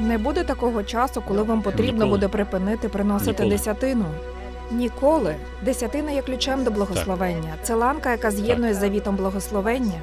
Не буде такого часу, коли вам потрібно Ніколи. буде припинити приносити Ніколи. десятину. Ніколи. Десятина є ключем до благословення. Це ланка, яка з'єднує з завітом благословення.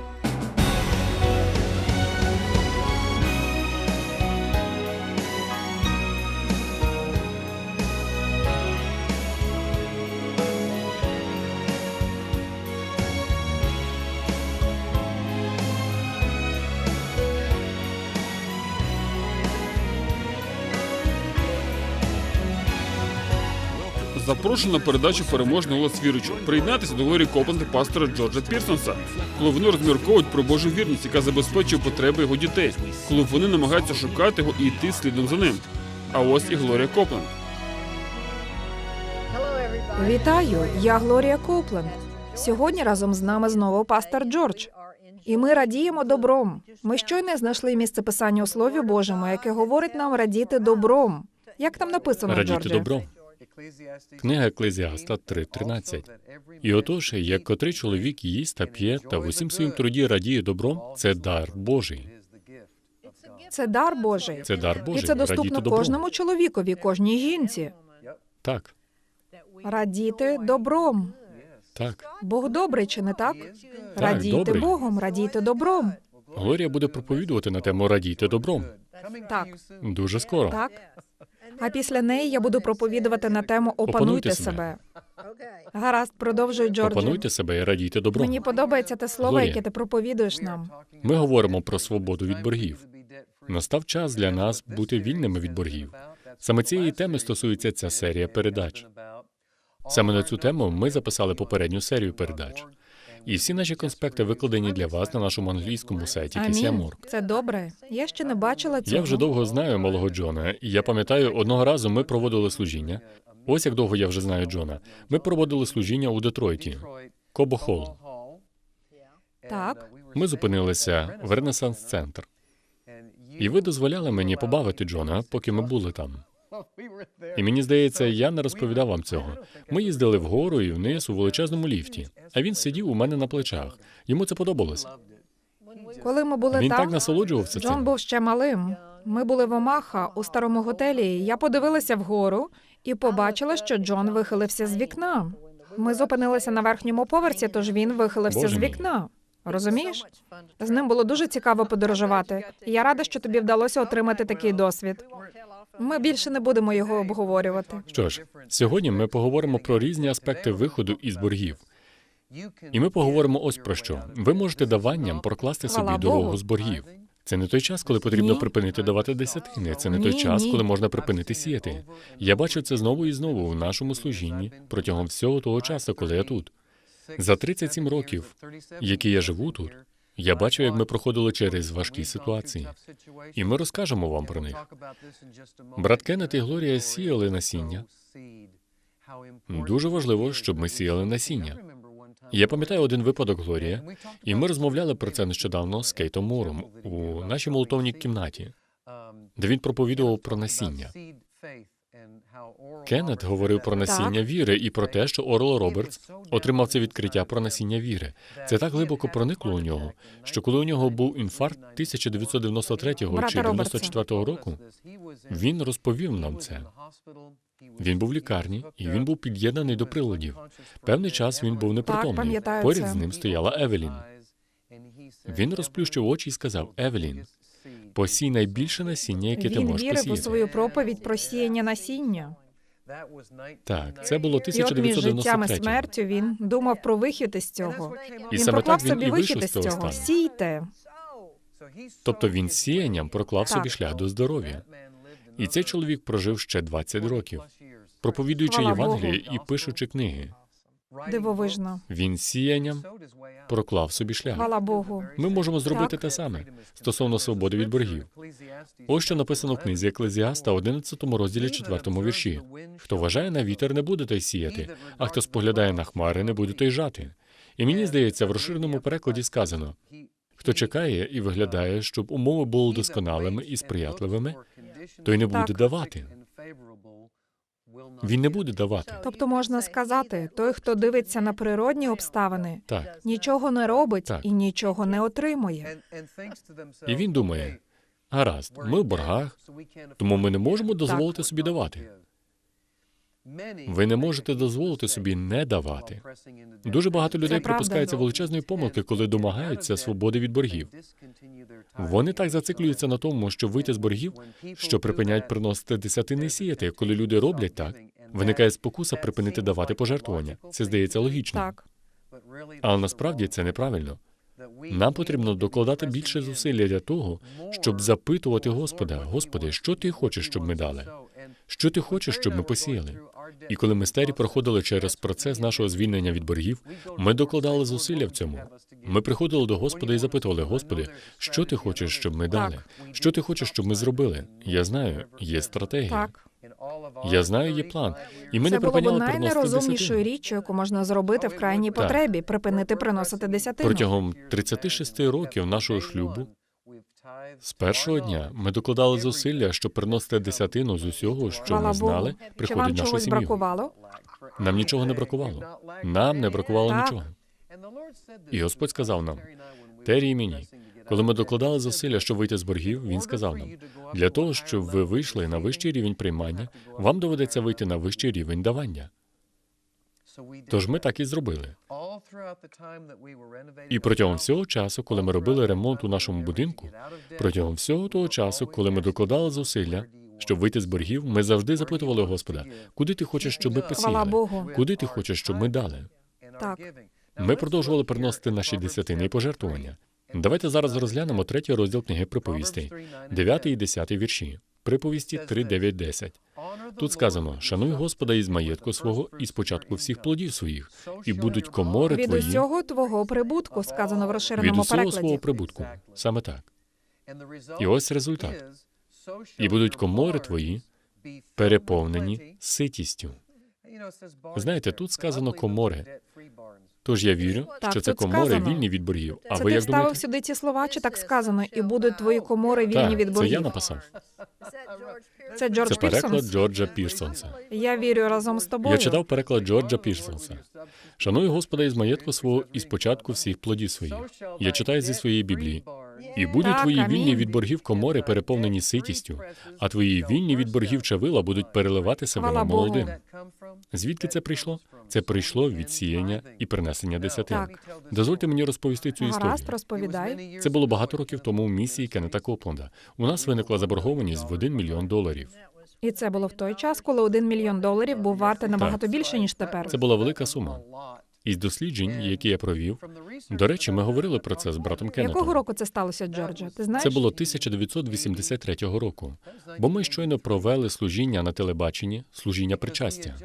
Запрошую на передачу переможний голос віруючого. Приєднатися до Глорії Копленд пастора Джорджа Пірсонса, коли вони розмірковують про Божу вірність, яка забезпечує потреби його дітей, коли вони намагаються шукати його і йти слідом за ним. А ось і Глорія Копленд. Вітаю! Я Глорія Копленд. Сьогодні разом з нами знову пастор Джордж. І ми радіємо добром. Ми щойно знайшли місце писання у Слові Божому, яке говорить нам радіти добром. Як там написано, Радіти Джордже? добром. Книга Еклезіаста 3.13. І отож, як котрий чоловік їсть та п'є, та в усім своїм труді радіє добром, це дар Божий. Це дар Божий. Це дар Божий. І це доступно добром. кожному чоловікові, кожній жінці. Так, Радіти добром. так. Бог добрий, чи не так? Так, Радійте добрий. Богом, радійте добром. Глорія буде проповідувати на тему радійте добром. Так, Дуже скоро. так. А після неї я буду проповідувати на тему Опануйте Опануйте себе. Гаразд, продовжуй, Джордже. Опануйте себе і радійте добром. Мені подобається те слово, Глорія. яке ти проповідуєш нам. Ми говоримо про свободу від боргів. Настав час для нас бути вільними від боргів. Саме цієї теми стосується ця серія передач. Саме на цю тему ми записали попередню серію передач. І всі наші конспекти викладені для вас на нашому англійському сайті Амінь. Це добре. Я ще не бачила цього. Я вже довго знаю малого Джона, і я пам'ятаю, одного разу ми проводили служіння. Ось як довго я вже знаю Джона. Ми проводили служіння у Детройті, Кобо Холл. Так. Ми зупинилися в Ренесанс Центр. І ви дозволяли мені побавити Джона, поки ми були там. І мені здається, я не розповідав вам цього. Ми їздили вгору і вниз у величезному ліфті, а він сидів у мене на плечах. Йому це подобалось. Коли ми були Він там, так насолоджувався Джон цим. був ще малим. Ми були в Омаха у старому готелі. Я подивилася вгору і побачила, що Джон вихилився з вікна. Ми зупинилися на верхньому поверсі, тож він вихилився Боже з вікна. Розумієш? З ним було дуже цікаво подорожувати. І Я рада, що тобі вдалося отримати такий досвід. Ми більше не будемо його обговорювати. Що ж, сьогодні ми поговоримо про різні аспекти виходу із боргів. І ми поговоримо ось про що. Ви можете даванням прокласти Хвала собі Богу. дорогу з боргів. Це не той час, коли потрібно Ні. припинити давати десятини. Це не той Ні, час, ні. коли можна припинити сіяти. Я бачу це знову і знову в нашому служінні протягом всього того часу, коли я тут. За 37 років, які я живу тут, я бачу, як ми проходили через важкі ситуації. І ми розкажемо вам про них. Брат Кеннет і Глорія сіяли насіння. Дуже важливо, щоб ми сіяли насіння. Я пам'ятаю один випадок Глорія, і ми розмовляли про це нещодавно з Кейтом Муром у нашій молитовній кімнаті, де він проповідував про насіння. Кеннет говорив про насіння віри і про те, що Орл Робертс отримав це відкриття про насіння віри. Це так глибоко проникло у нього, що коли у нього був інфаркт 1993 Брата чи Робертса. 94 року, він розповів нам це. Він був в лікарні, і він був під'єднаний до приладів. Певний час він був непритомний. Поряд з ним стояла Евелін. Він розплющив очі і сказав: Евелін, посій найбільше насіння, яке ти Він можеш вірив у посіяти. свою проповідь про сіяння насіння. Так, це було І от між життям і 1993 смертю він думав про вихід із цього. І Він саме проклав так він собі і вихід вийшов із з цього. стану. Сійте. Тобто він сіянням проклав собі Так. шлях до здоров'я. І цей чоловік прожив ще 20 років, проповідуючи Хвала Євангеліє і пишучи книги. Дивовижно. Він сіянням проклав собі шлях. Хвала Богу. Ми можемо зробити Так. те саме стосовно свободи від боргів. Ось що написано в книзі Еклезіаста, 11 розділі 4 вірші. Хто вважає на вітер, не буде той сіяти, а хто споглядає на хмари, не буде той жати. І мені здається, в розширеному перекладі сказано: хто чекає і виглядає, щоб умови були досконалими і сприятливими, той не буде Так. давати. Він не буде давати. Тобто можна сказати, той, хто дивиться на природні обставини, Так. нічого не робить Так. і нічого не отримує. І він думає: Гаразд, ми в боргах, тому ми не можемо дозволити собі давати. Ви не можете дозволити собі не давати. Дуже багато людей припускаються величезної помилки, коли домагаються свободи від боргів. Вони так зациклюються на тому, щоб вийти з боргів, що припиняють приносити десятини сіяти. Коли люди роблять так, виникає спокуса припинити давати пожертвування. Це здається логічно. Так. Але насправді це неправильно. Нам потрібно докладати більше зусилля для того, щоб запитувати Господа: Господи, що ти хочеш, щоб ми дали? Що ти хочеш, щоб ми посіяли? І коли мистері проходили через процес нашого звільнення від боргів, ми докладали зусилля в цьому. Ми приходили до Господа і запитували: Господи, що ти хочеш, щоб ми дали? Що ти хочеш, щоб ми зробили? Я знаю, є стратегія. Я знаю, є план. І ми Це не було б припиняли найнерозумнішою річчю, яку можна зробити в крайній Так. потребі припинити приносити десятину. Протягом 36 років нашого шлюбу з першого дня ми докладали зусилля, щоб приносити десятину з усього, що ми знали, Богу. Чи приходить вам в нашу чогось сім'ю. бракувало? Нам нічого не бракувало. Нам не бракувало Так. нічого. І Господь сказав нам, Террі і мені, коли ми докладали зусилля, щоб вийти з боргів, він сказав нам: для того, щоб ви вийшли на вищий рівень приймання, вам доведеться вийти на вищий рівень давання. Тож ми так і зробили. І протягом всього часу, коли ми робили ремонт у нашому будинку, протягом всього того часу, коли ми докладали зусилля, щоб вийти з боргів, ми завжди запитували Господа, куди ти хочеш, щоб ми посіяли? Куди ти хочеш, щоб ми дали? Так. Ми продовжували приносити наші десятини і пожертвування. Давайте зараз розглянемо третій розділ книги приповістей, 9 і 10 вірші. Приповісті 3, 9, 10. Тут сказано: шануй Господа із маєтку свого і спочатку всіх плодів своїх, і будуть комори Від твої усього твого прибутку, сказано в від розширеному усього свого прибутку. Саме так. І ось результат. І будуть комори твої переповнені ситістю. Знаєте, тут сказано комори. Тож я вірю, Так, що це тут комори сказано. вільні від боргів. А Це ви ти як вставив думаєте? сюди ці слова, чи так сказано, і будуть твої комори вільні Так, від це боргів. я написав. Це Джордж Це переклад Пірсонс. Джорджа Пірсонса. Я вірю разом з тобою. Я читав переклад Джорджа Пірсонса. Шаную Господа із маєтку свого і спочатку всіх плодів своїх. Я читаю зі своєї Біблії. І будуть твої вільні від боргів комори переповнені ситістю, а твої вільні від боргів чавила будуть переливатися вином молодим. Звідки це прийшло? Це прийшло від сіяння і принесення десятин. Дозвольте мені розповісти цю історію. Гаразд, розповідай. Це було багато років тому в місії Кеннета Копленда. У нас виникла заборгованість в 1 мільйон доларів. І це було в той час, коли один мільйон доларів був вартий набагато більше, ніж тепер. Це була велика сума. Із досліджень, які я провів, до речі, ми говорили про це з братом Якого Кеннетом. року це сталося, Джордже? Ти знаєш? Це було 1983 року, бо ми щойно провели служіння на телебаченні, служіння причастя.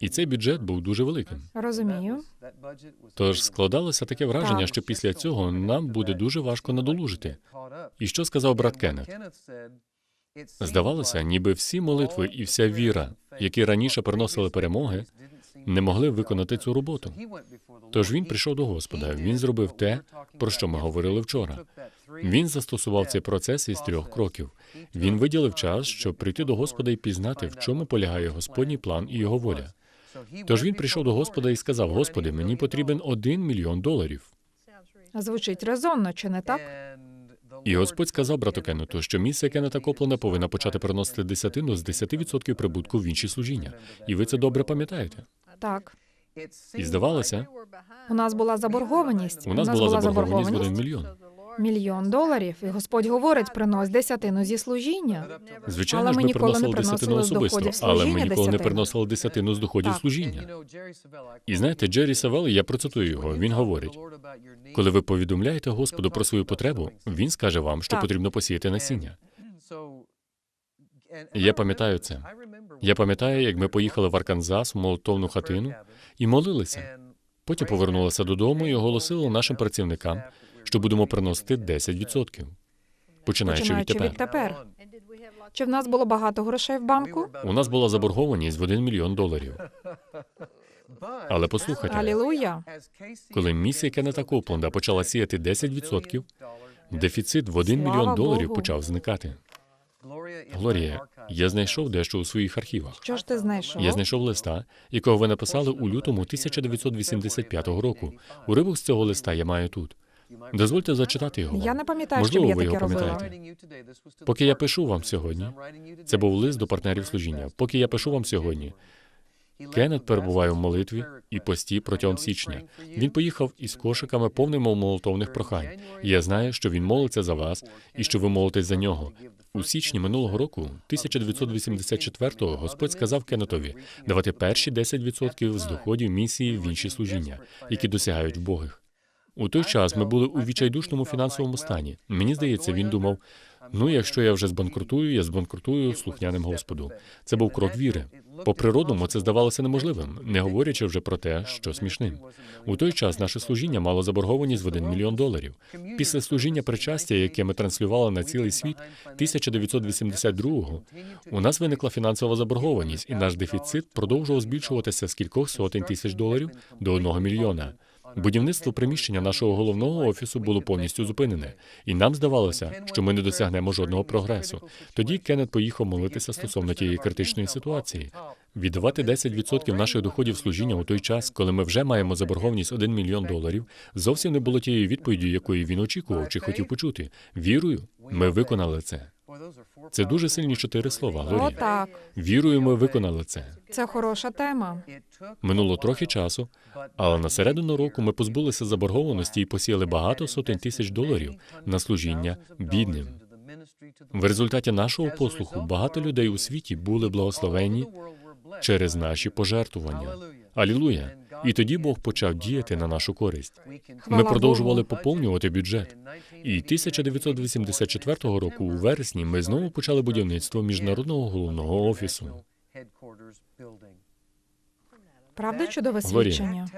І цей бюджет був дуже великим. Розумію. Тож складалося таке враження, Так. що після цього нам буде дуже важко надолужити. І що сказав брат Кеннет? Здавалося, ніби всі молитви і вся віра, які раніше приносили перемоги, не могли виконати цю роботу. Тож він прийшов до Господа. Він зробив те, про що ми говорили вчора. Він застосував цей процес із трьох кроків. Він виділив час, щоб прийти до Господа і пізнати, в чому полягає Господній план і його воля. Тож він прийшов до Господа і сказав: Господи, мені потрібен один мільйон доларів. Звучить резонно, чи не так? І Господь сказав брату Кеннету, що місія Кеннета Коплена повинна почати приносити десятину з 10% прибутку в інші служіння. І ви це добре пам'ятаєте. Так. І здавалося, У нас була заборгованість. у нас була заборгованість в один мільйон. Мільйон доларів. І Господь говорить, принось десятину зі служіння. Звичайно Але ж, ми приносили десятину особисто, але ми ніколи не приносили десятину з доходів Так. служіння. І знаєте, Джері Савел, я процитую його. Він говорить: коли ви повідомляєте Господу про свою потребу, він скаже вам, що Так. потрібно посіяти насіння. Я пам'ятаю це. Я пам'ятаю, як ми поїхали в Арканзас в молотовну хатину і молилися. Потім повернулися додому і оголосили нашим працівникам, що будемо приносити 10%. Починаючи Починаючи відтепер. відтепер. Чи в нас було багато грошей в банку? У нас була заборгованість в 1 мільйон доларів. Але послухайте, Алілуя. коли місія Кеннета Копленда почала сіяти 10%, дефіцит в 1 мільйон доларів Богу. почав зникати. Глорія, я знайшов дещо у своїх архівах. Що ж ти знайшов? Я знайшов листа, якого ви написали у лютому 1985 року. Уривок з цього листа я маю тут. Дозвольте зачитати його. Я не пам'ятаю, щоб Можливо, я ви таке його робила. пам'ятаєте. Поки я пишу вам сьогодні, це був лист до партнерів служіння. Поки я пишу вам сьогодні, Кеннет перебуває в молитві і пості протягом січня. Він поїхав із кошиками повними молотовних прохань. Я знаю, що він молиться за вас і що ви молитесь за нього. У січні минулого року, 1984-го, Господь сказав Кеннетові давати перші 10% з доходів місії в інші служіння, які досягають вбогих. У той час ми були у відчайдушному фінансовому стані. Мені здається, він думав: ну, якщо я вже збанкрутую, я збанкрутую слухняним Господу. Це був крок віри. По природному це здавалося неможливим, не говорячи вже про те, що смішним. У той час наше служіння мало заборгованість в 1 мільйон доларів. Після служіння причастя, яке ми транслювали на цілий світ, 1982-го, у нас виникла фінансова заборгованість, і наш дефіцит продовжував збільшуватися з кількох сотень тисяч доларів до 1 мільйона. Будівництво приміщення нашого головного офісу було повністю зупинене, і нам здавалося, що ми не досягнемо жодного прогресу. Тоді Кеннет поїхав молитися стосовно тієї критичної ситуації. Віддавати 10% наших доходів служіння у той час, коли ми вже маємо заборгованість 1 мільйон доларів, зовсім не було тієї відповіді, якої він очікував чи хотів почути. Вірою, ми виконали це. Це дуже сильні чотири слова. О, так. Вірою, ми виконали це. Це хороша тема. Минуло трохи часу, але на середину року ми позбулися заборгованості і посіяли багато сотень тисяч доларів на служіння бідним. В результаті нашого послуху багато людей у світі були благословені через наші пожертвування. Алілуя! І тоді Бог почав діяти на нашу користь. Ми продовжували поповнювати бюджет. І 1984 року, у вересні, ми знову почали будівництво міжнародного головного офісу. Правда, чудове свідчення.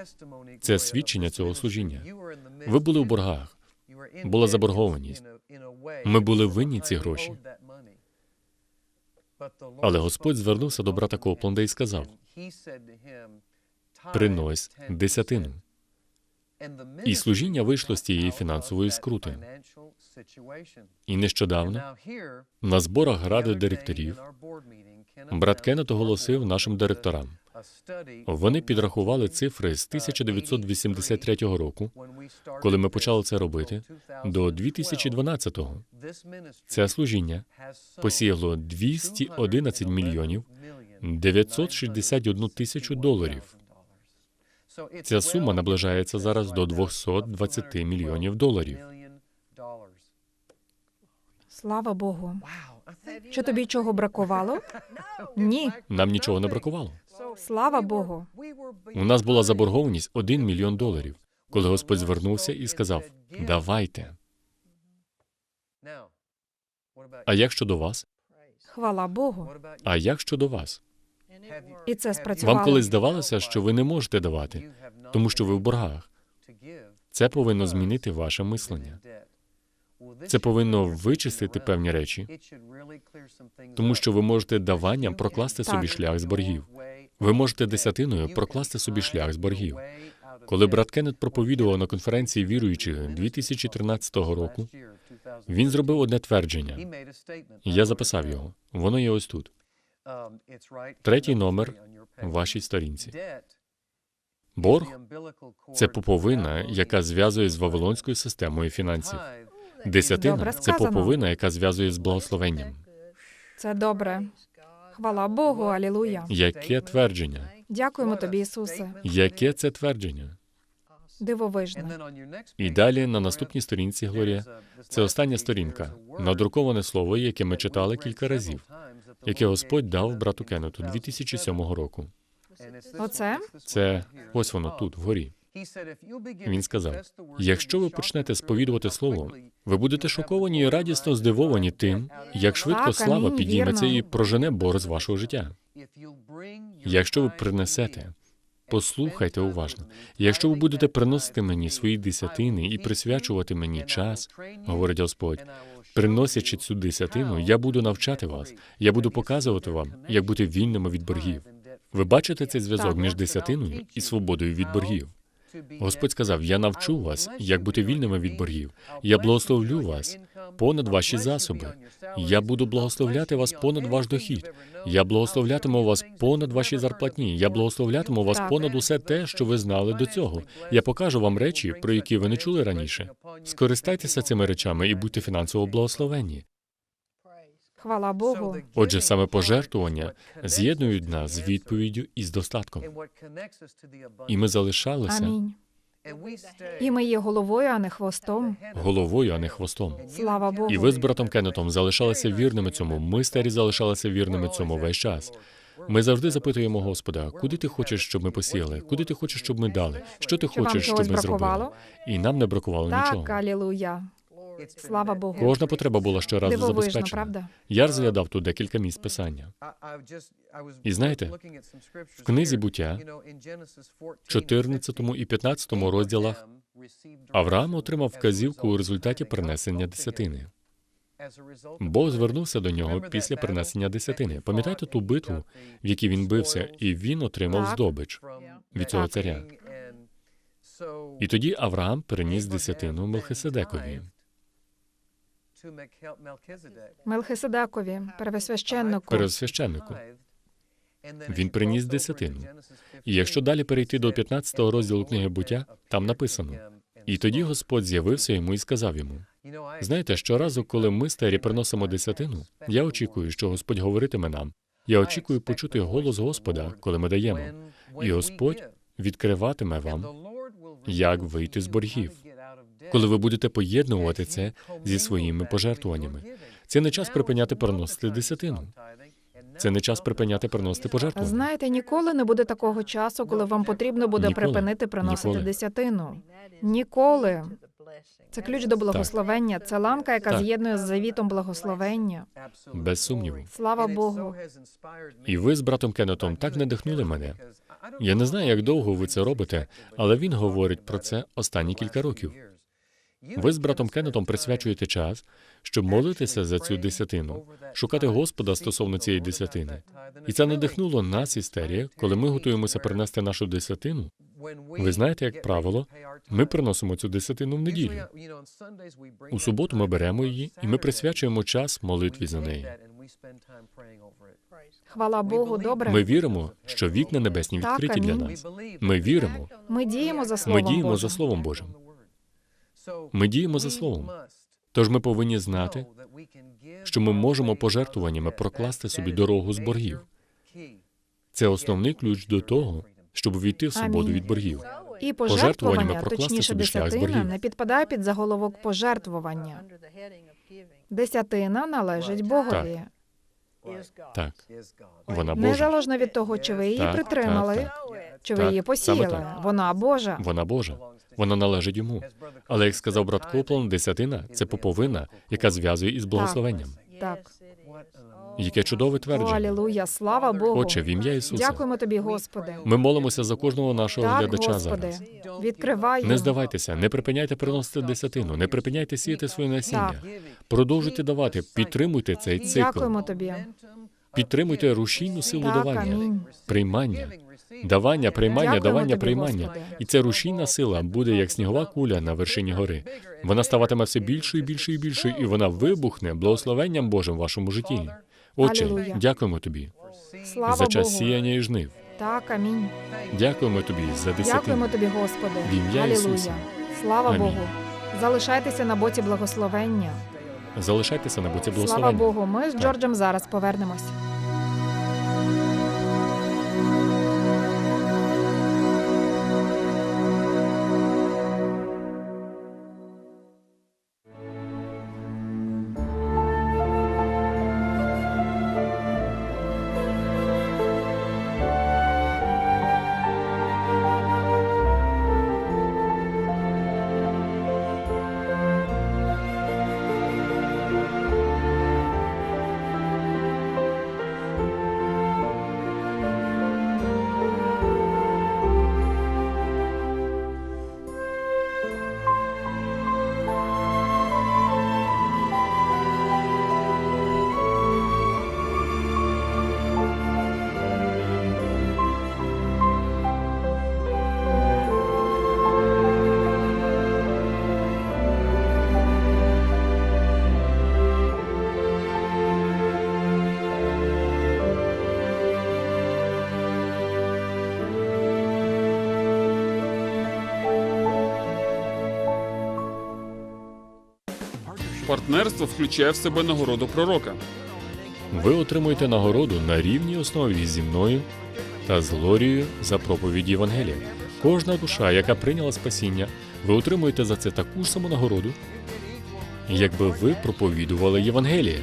Це свідчення цього служіння. Ви були в боргах. Була заборгованість. Ми були винні ці гроші. Але Господь звернувся до брата Копленда і сказав: принось десятину. І служіння вийшло з тієї фінансової скрути. І нещодавно на зборах ради директорів брат Кеннет оголосив нашим директорам. Вони підрахували цифри з 1983 року, коли ми почали це робити, до 2012-го. Це служіння посіяло 211 мільйонів 961 тисячу доларів. Ця сума наближається зараз до 220 мільйонів доларів. Слава Богу. Чи тобі чого бракувало? Ні. Нам нічого не бракувало. Слава Богу. У нас була заборгованість 1 мільйон доларів, коли Господь звернувся і сказав: Давайте. А як щодо вас? Хвала Богу. А як щодо вас? І це спрацювало. Вам колись здавалося, що ви не можете давати, тому що ви в боргах. Це повинно змінити ваше мислення. Це повинно вичистити певні речі, тому що ви можете даванням прокласти собі Так. шлях з боргів. Ви можете десятиною прокласти собі шлях з боргів. Коли брат Кеннет проповідував на конференції віруючих 2013 року, він зробив одне твердження. і Я записав його. Воно є ось тут. Третій номер в вашій сторінці. Борг Це поповина, яка зв'язує з вавилонською системою фінансів. Десятина це поповина, яка зв'язує з благословенням. Це добре. Хвала Богу, алілуя. Яке твердження? Дякуємо тобі, Ісусе. Яке це твердження? Дивовижне. І далі на наступній сторінці Глорія. Це остання сторінка, надруковане слово, яке ми читали кілька разів, яке Господь дав брату Кеннету 2007 року. Оце? Це ось воно тут, вгорі. Він сказав: якщо ви почнете сповідувати слово, ви будете шоковані і радісно здивовані тим, як швидко Так, слава амінь, підійметься вірно. і прожене бор з вашого життя. Якщо ви принесете, послухайте уважно. Якщо ви будете приносити мені свої десятини і присвячувати мені час, говорить Господь, приносячи цю десятину, я буду навчати вас, я буду показувати вам, як бути вільними від боргів. Ви бачите цей зв'язок між десятиною і свободою від боргів. Господь сказав: Я навчу вас, як бути вільними від боргів. Я благословлю вас понад ваші засоби. Я буду благословляти вас понад ваш дохід. Я благословлятиму вас понад ваші зарплатні. Я благословлятиму вас понад усе те, що ви знали до цього. Я покажу вам речі, про які ви не чули раніше. Скористайтеся цими речами і будьте фінансово благословенні. Хвала Богу. Отже, саме пожертвування з'єднують нас з відповіддю і з достатком. І ми залишалися Амінь. І ми є головою, а не хвостом. головою, а не хвостом. Слава Богу. І ви з братом Кеннетом залишалися вірними цьому. Ми старі залишалися вірними цьому весь час. Ми завжди запитуємо Господа, куди ти хочеш, щоб ми посіяли? Куди ти хочеш, щоб ми дали? Що ти Чи вам хочеш, щоб чогось ми зробили? бракувало? І нам не бракувало нічого. Алілуя. Слава Богу. Кожна потреба була щоразу забезпечена. правда? Я розглядав тут декілька місць писання. І знаєте, В книзі буття, 14 і 15 розділах Авраам отримав вказівку у результаті принесення десятини. Бог звернувся до нього після принесення десятини. Пам'ятаєте ту битву, в якій він бився, і він отримав здобич від цього царя. І тоді Авраам переніс десятину Мелхиседекові. Мелхиседекові, первосвященнику. Пересвященнику. Він приніс десятину. І якщо далі перейти до 15 розділу книги буття, там написано. І тоді Господь з'явився йому і сказав йому: Знаєте, щоразу, коли ми старі приносимо десятину, я очікую, що Господь говоритиме нам. Я очікую почути голос Господа, коли ми даємо. І Господь відкриватиме вам, як вийти з боргів, коли ви будете поєднувати це зі своїми пожертвуваннями. Це не час припиняти приносити десятину. Це не час припиняти приносити пожертвування. Знаєте, ніколи не буде такого часу, коли вам потрібно буде Ніколи. припинити приносити Ніколи. десятину. Ніколи. Це ключ до благословення. Це ланка, яка Так. з'єднує з завітом благословення. Без сумніву. Слава Богу. І ви з братом Кеннетом так надихнули мене. Я не знаю, як довго ви це робите, але він говорить про це останні кілька років. Ви з братом Кеннетом присвячуєте час, щоб молитися за цю десятину, шукати Господа стосовно цієї десятини. І це надихнуло нас, істерія, коли ми готуємося принести нашу десятину. Ви знаєте, як правило, ми приносимо цю десятину в неділю. У суботу ми беремо її, і ми присвячуємо час молитві за неї. Хвала Богу, добре. Ми віримо, що вікна небесні Так, відкриті для нас. Ми віримо, Ми діємо за словом. ми діємо Божим. за Словом Божим. Ми діємо за Словом. Тож ми повинні знати, що ми можемо пожертвуваннями прокласти собі дорогу з боргів. Це основний ключ до того, щоб увійти в свободу від боргів. І Пожертвуваннями пожертвування, прокласти собі шлях з десятина, боргів. не підпадає під заголовок пожертвування. Десятина належить Богові. Так, вона Божа. Незалежно від того, чи ви її Так, притримали, так, чи ви її посіяли. Вона Божа. Вона Божа. Вона належить йому. Але як сказав брат Коплан, десятина це поповина, яка зв'язує із благословенням. Так. Яке чудове твердження. алілуя, слава Богу. Отче, в ім'я Ісуса. Дякуємо тобі, Господи. Ми молимося за кожного нашого Так, глядача Господи. зараз. Відкривай. Не здавайтеся, не припиняйте приносити десятину, не припиняйте сіяти своє насіння. Так. Продовжуйте давати, підтримуйте цей цикл. Дякуємо тобі. Підтримуйте рушійну силу Так, давання, амінь. приймання, давання, приймання, давання, приймання. І ця рушійна сила буде як снігова куля на вершині гори. Вона ставатиме все більшою більшою більшою, і вона вибухне благословенням Божим в вашому житті. Отче, дякуємо тобі Слава за час Богу. сіяння і жнив. Так, амінь. Дякуємо тобі за десятину. Дякуємо тобі, Господи. В ім'я Ісуса. Слава Амінь. Богу. Залишайтеся на боці благословення. Залишайтеся на боці Слава благословення. Богу. Ми з Джорджем зараз повернемось. Партнерство включає в себе нагороду пророка. Ви отримуєте нагороду на рівній основі зі мною та з Глорією за проповідь Євангелія. Кожна душа, яка прийняла спасіння, ви отримуєте за це таку ж саму нагороду, якби ви проповідували Євангеліє.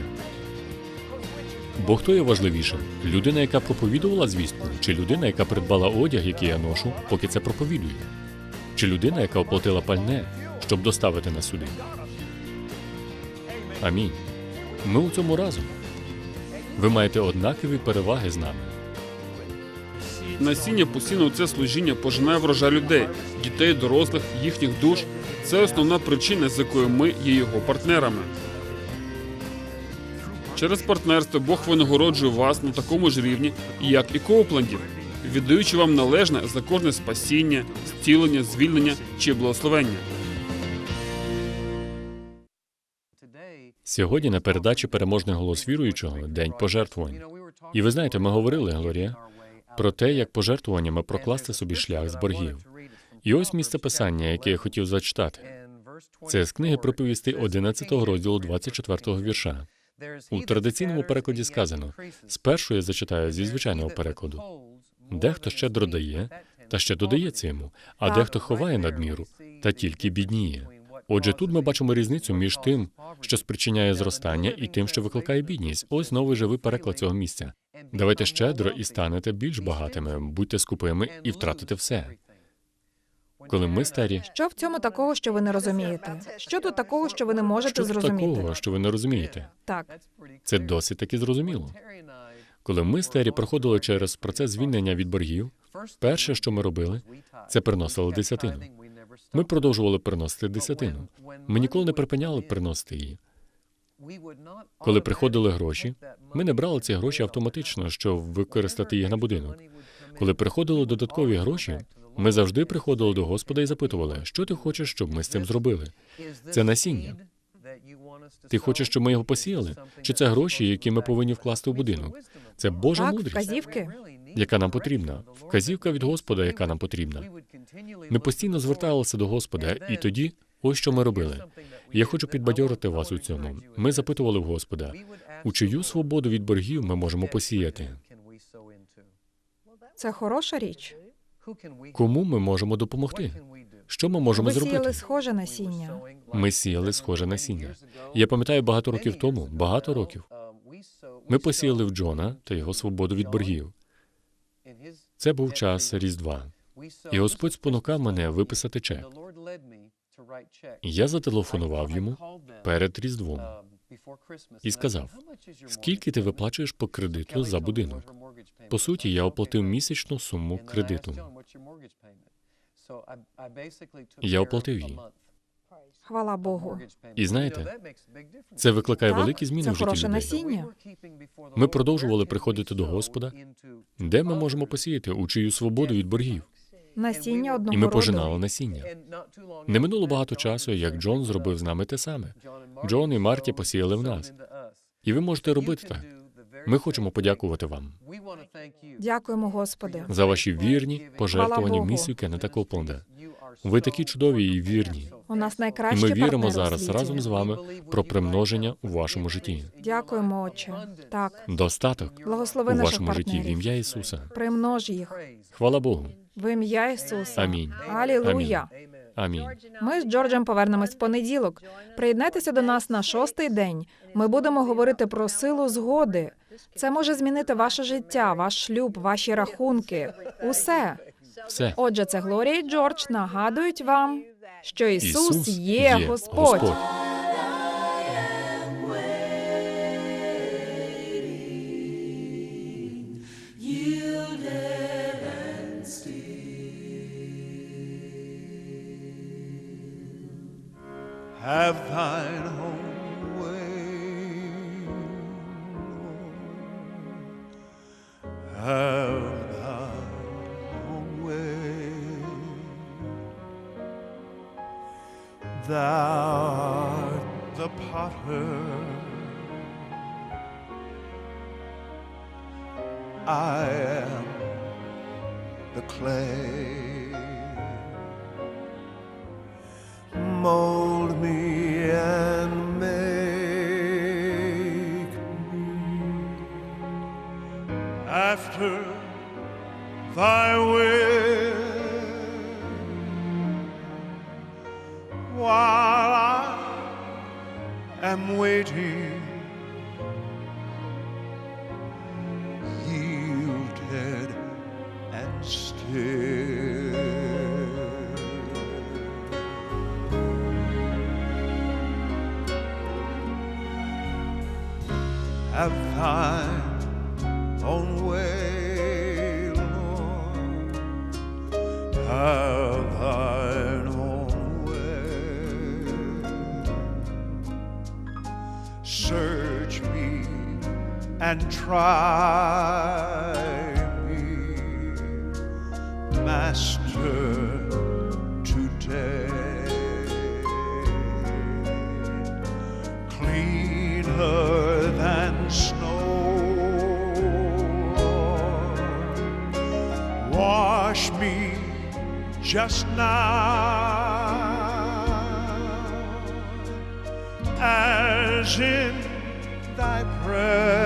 Бо хто є важливішим? Людина, яка проповідувала звістку, чи людина, яка придбала одяг, який я ношу, поки це проповідує? Чи людина, яка оплатила пальне, щоб доставити нас сюди? Амінь. Ми у цьому разом. Ви маєте однакові переваги з нами. Насіння постійно це служіння пожинає врожай людей, дітей, дорослих, їхніх душ. Це основна причина, з якою ми є його партнерами. Через партнерство Бог винагороджує вас на такому ж рівні, як і Коуплендів, віддаючи вам належне за кожне спасіння, зцілення, звільнення чи благословення. Сьогодні на передачі переможний голос віруючого день пожертвувань. І ви знаєте, ми говорили, Глорія, про те, як пожертвуваннями прокласти собі шлях з боргів. І ось місце писання, яке я хотів зачитати. Це з книги приповістей 11 розділу 24 вірша. У традиційному перекладі сказано: спершу я зачитаю зі звичайного перекладу. Дехто щедро дає, та ще додається йому, а дехто ховає надміру, та тільки бідніє. Отже, тут ми бачимо різницю між тим, що спричиняє зростання, і тим, що викликає бідність. Ось новий живий переклад цього місця. Давайте щедро і станете більш багатими, будьте скупими і втратите все. Коли ми старі, Що в цьому такого, що ви не розумієте? Що тут такого, що ви не можете що зрозуміти? такого, що ви не розумієте? Так, Це досить таки зрозуміло. Коли ми старі проходили через процес звільнення від боргів, перше, що ми робили, це приносили десятину. Ми продовжували приносити десятину. Ми ніколи не припиняли приносити її. Коли приходили гроші, ми не брали ці гроші автоматично, щоб використати їх на будинок. Коли приходили додаткові гроші, ми завжди приходили до Господа і запитували, що ти хочеш, щоб ми з цим зробили. Це насіння. Ти хочеш, щоб ми його посіяли? Чи це гроші, які ми повинні вкласти в будинок? Це Божа Так, мудрість, вказівки. Яка нам потрібна, вказівка від Господа, яка нам потрібна. Ми постійно зверталися до Господа, і тоді ось що ми робили. Я хочу підбадьорити вас у цьому. Ми запитували в Господа, у чию свободу від боргів ми можемо посіяти? Це хороша річ. Кому ми можемо допомогти? Що ми можемо Ви сіяли зробити? схоже насіння. Ми сіяли схоже насіння. Я пам'ятаю багато років тому, багато років. Ми посіяли в Джона та його свободу від боргів. Це був час Різдва. І Господь спонукав мене виписати чек. Я зателефонував йому перед Різдвом і сказав: скільки ти виплачуєш по кредиту за будинок? По суті, я оплатив місячну суму кредиту. Я оплатив її. Хвала Богу. І знаєте, Це викликає Так, великі зміни це в житті хороше людей. насіння. Ми продовжували приходити до Господа, де ми можемо посіяти, у чию свободу від боргів. Насіння одного І ми роду. пожинали насіння. Не минуло багато часу, як Джон зробив з нами те саме. Джон і Марті посіяли в нас. І ви можете робити так. Ми хочемо подякувати вам Дякуємо, Господи. за ваші вірні пожертвування в місію Кеннета Копленда. Ви такі чудові і вірні. У нас І найкраще ми віримо зараз разом з вами про примноження у вашому житті. Дякуємо, Отче. Так, Достаток благослови у наших вашому житті в ім'я Ісуса. Примнож їх. Хвала Богу. В ім'я Ісуса. Амінь. Алілуя. Амінь. Ми з Джорджем повернемось в понеділок. Приєднайтеся до нас на шостий день. Ми будемо говорити про силу згоди. Це може змінити ваше життя, ваш шлюб, ваші рахунки. Усе. Все. Отже, це Глорія і Джордж нагадують вам, що Ісус, Ісус є Господь. have thine own have thine own way, Lord. Have thine own way. Search me and try just now. As in thy presence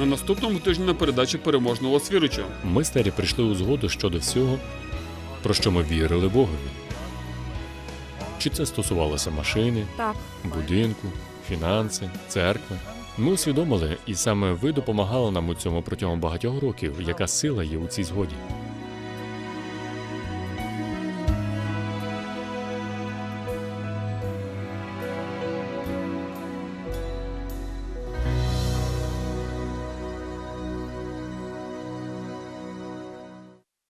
На наступному тижні на передачі переможного Лас-Віруча. Ми старі прийшли у згоду щодо всього, про що ми вірили Богові. Чи це стосувалося машини, Так, будинку, фінанси, церкви. Ми усвідомили, і саме ви допомагали нам у цьому протягом багатьох років, яка сила є у цій згоді.